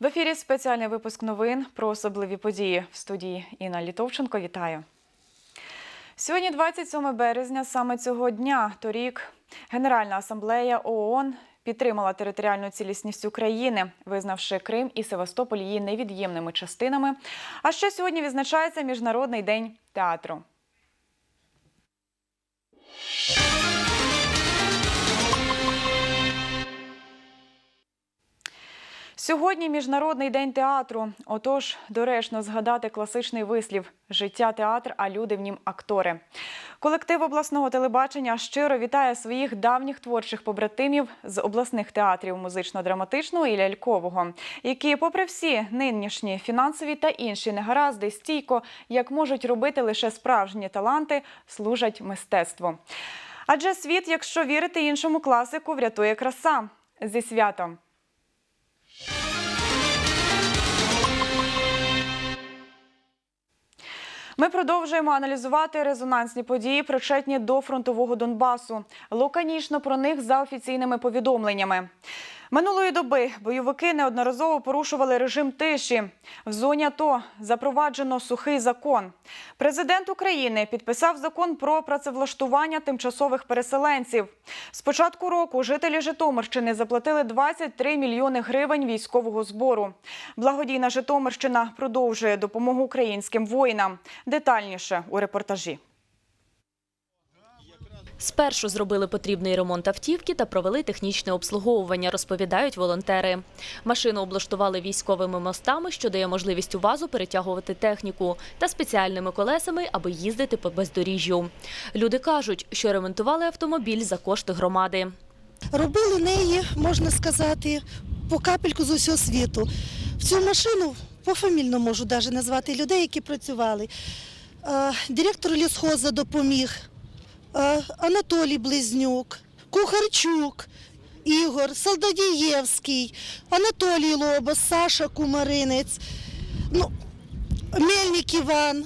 В ефірі спеціальний випуск новин про особливі події. В студії Інна Літовченко. Вітаю. Сьогодні, 27 березня, саме цього дня, торік, Генеральна асамблея ООН підтримала територіальну цілісність України, визнавши Крим і Севастополь її невід'ємними частинами. А ще сьогодні відзначається Міжнародний день театру. Сьогодні міжнародний день театру. Отож, доречно згадати класичний вислів Життя театр, а люди в нім актори. Колектив обласного телебачення щиро вітає своїх давніх творчих побратимів з обласних театрів музично-драматичного і лялькового, які, попри всі нинішні фінансові та інші негаразди, стійко, як можуть робити лише справжні таланти, служать мистецтву. Адже світ, якщо вірити іншому класику, врятує краса зі святом. Ми продовжуємо аналізувати резонансні події, причетні до фронтового Донбасу. Лаконічно про них за офіційними повідомленнями. Минулої доби бойовики неодноразово порушували режим тиші. В зоні АТО запроваджено сухий закон. Президент України підписав закон про працевлаштування тимчасових переселенців. З початку року жителі Житомирщини заплатили 23 мільйони гривень військового збору. Благодійна Житомирщина продовжує допомогу українським воїнам. Детальніше у репортажі. Спершу зробили потрібний ремонт автівки та провели технічне обслуговування, розповідають волонтери. Машину облаштували військовими мостами, що дає можливість у вазу перетягувати техніку, та спеціальними колесами, аби їздити по бездоріжжю. Люди кажуть, що ремонтували автомобіль за кошти громади. Робили неї, можна сказати, по капельку з усього світу. В цю машину пофамільно можу навіть назвати людей, які працювали. Е, Директор лісхоза допоміг, Анатолій Близнюк, Кухарчук, Ігор, Солдодієвський, Анатолій Лобос, Саша Кумаринець, ну, Мельник Іван.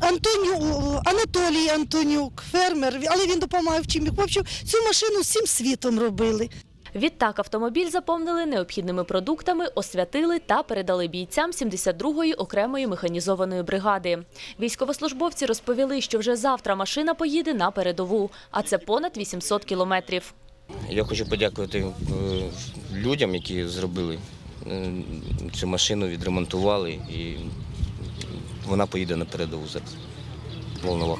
Антоню, Анатолій Антонюк, фермер, але він допомагав чим. В общем, цю машину всім світом робили. Відтак автомобіль заповнили необхідними продуктами, освятили та передали бійцям 72-ї окремої механізованої бригади. Військовослужбовці розповіли, що вже завтра машина поїде на передову, а це понад 800 кілометрів. Я хочу подякувати е, людям, які зробили е, цю машину, відремонтували і вона поїде на передову зараз. Волновах.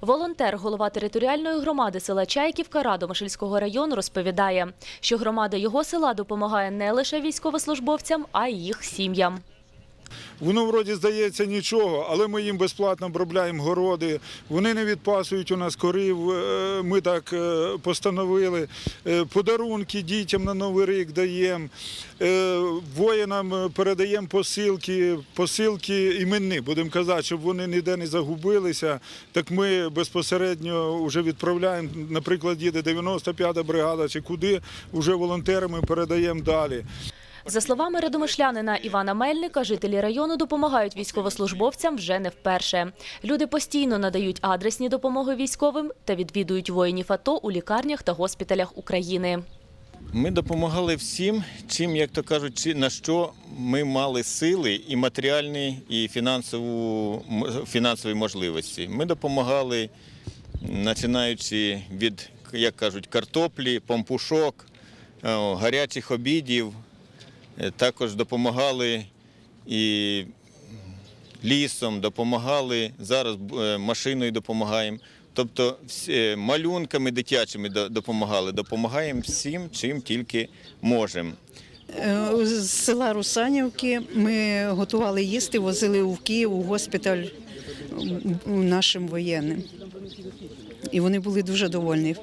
Волонтер, голова територіальної громади села Чайківка Радомишльського району розповідає, що громада його села допомагає не лише військовослужбовцям, а й їх сім'ям. Воно вроді здається нічого, але ми їм безплатно обробляємо городи. Вони не відпасують у нас корів. е, Ми так е, постановили. Е, Подарунки дітям на Новий рік даємо. Воїнам передаємо посилки, посилки іменні, будемо казати, щоб вони ніде не загубилися. Так ми безпосередньо вже відправляємо. Наприклад, їде 95-та бригада чи куди, вже волонтерами передаємо далі. За словами радомишлянина Івана Мельника, жителі району допомагають військовослужбовцям вже не вперше. Люди постійно надають адресні допомоги військовим та відвідують воїнів АТО у лікарнях та госпіталях України. Ми допомагали всім, чим, як то кажуть, на що ми мали сили і матеріальні, і фінансову, фінансові можливості. Ми допомагали, починаючи від, як кажуть, картоплі, помпушок, е, гарячих обідів. Е, Також допомагали і лісом, допомагали, зараз е, машиною допомагаємо. Тобто е, малюнками дитячими допомагали, допомагаємо всім, чим тільки можемо. З села Русанівки ми готували їсти, возили в Київ у госпіталь нашим воєнним. І вони були дуже довольні.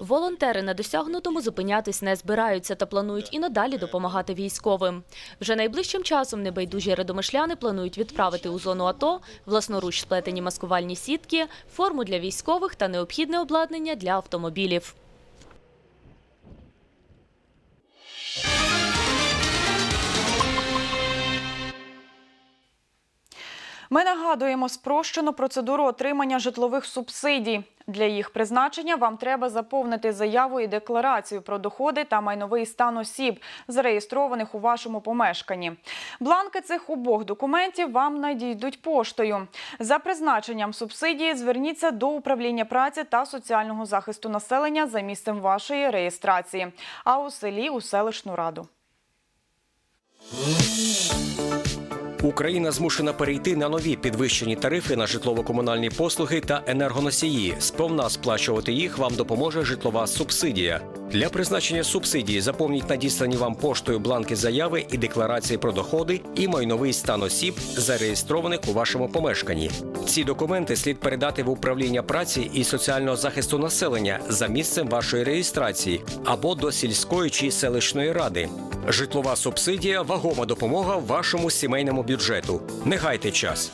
Волонтери на досягнутому зупинятись не збираються та планують і надалі допомагати військовим. Вже найближчим часом небайдужі радомишляни планують відправити у зону АТО власноруч сплетені маскувальні сітки, форму для військових та необхідне обладнання для автомобілів. Ми нагадуємо спрощену процедуру отримання житлових субсидій. Для їх призначення вам треба заповнити заяву і декларацію про доходи та майновий стан осіб, зареєстрованих у вашому помешканні. Бланки цих обох документів вам надійдуть поштою. За призначенням субсидії зверніться до управління праці та соціального захисту населення за місцем вашої реєстрації, а у селі у селищну раду. Україна змушена перейти на нові підвищені тарифи на житлово-комунальні послуги та енергоносії. Сповна сплачувати їх вам допоможе житлова субсидія. Для призначення субсидії заповніть надіслані вам поштою бланки заяви і декларації про доходи і майновий стан осіб, зареєстрованих у вашому помешканні. Ці документи слід передати в управління праці і соціального захисту населення за місцем вашої реєстрації або до сільської чи селищної ради. Житлова субсидія вагома допомога вашому сімейному бюджету. Не гайте час.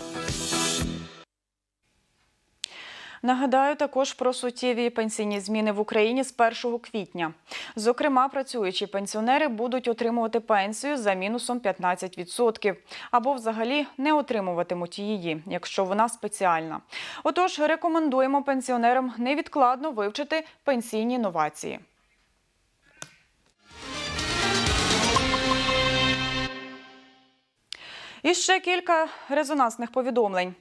Нагадаю також про суттєві пенсійні зміни в Україні з 1 квітня. Зокрема, працюючі пенсіонери будуть отримувати пенсію за мінусом 15% або взагалі не отримуватимуть її, якщо вона спеціальна. Отож, рекомендуємо пенсіонерам невідкладно вивчити пенсійні новації. І ще кілька резонансних повідомлень.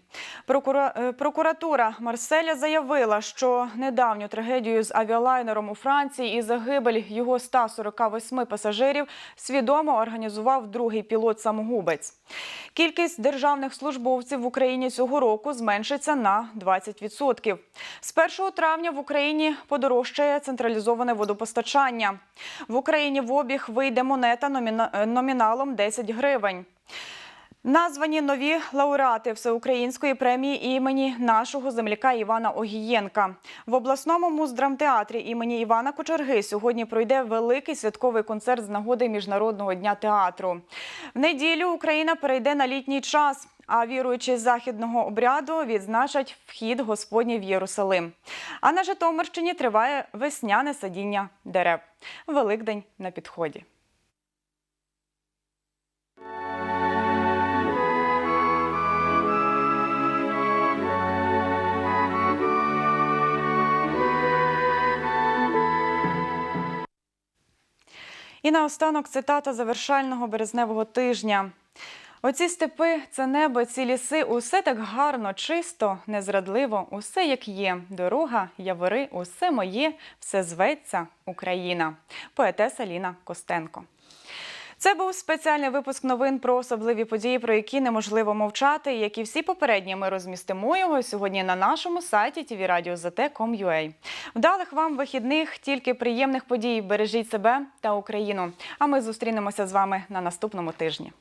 Е, Прокуратура Марселя заявила, що недавню трагедію з авіалайнером у Франції і загибель його 148 пасажирів свідомо організував другий пілот-самогубець. Кількість державних службовців в Україні цього року зменшиться на 20%. З 1 травня в Україні подорожчає централізоване водопостачання. В Україні в обіг вийде монета е, номіналом 10 гривень. Названі нові лауреати всеукраїнської премії імені нашого земляка Івана Огієнка. В обласному муздрамтеатрі імені Івана Кочерги сьогодні пройде великий святковий концерт з нагоди Міжнародного дня театру. В неділю Україна перейде на літній час. А віруючі західного обряду відзначать вхід Господній в Єрусалим. А на Житомирщині триває весняне садіння дерев. Великдень на підході. І наостанок цитата завершального березневого тижня. Оці степи, це небо, ці ліси, усе так гарно, чисто, незрадливо, усе як є. Дорога, явори, усе моє, все зветься Україна. Поетеса Ліна Костенко. Це був спеціальний випуск новин про особливі події, про які неможливо мовчати. Як і всі попередні, ми розмістимо його сьогодні на нашому сайті tvradio.zt.com.ua. Вдалих вам вихідних, тільки приємних подій. Бережіть себе та Україну. А ми зустрінемося з вами на наступному тижні.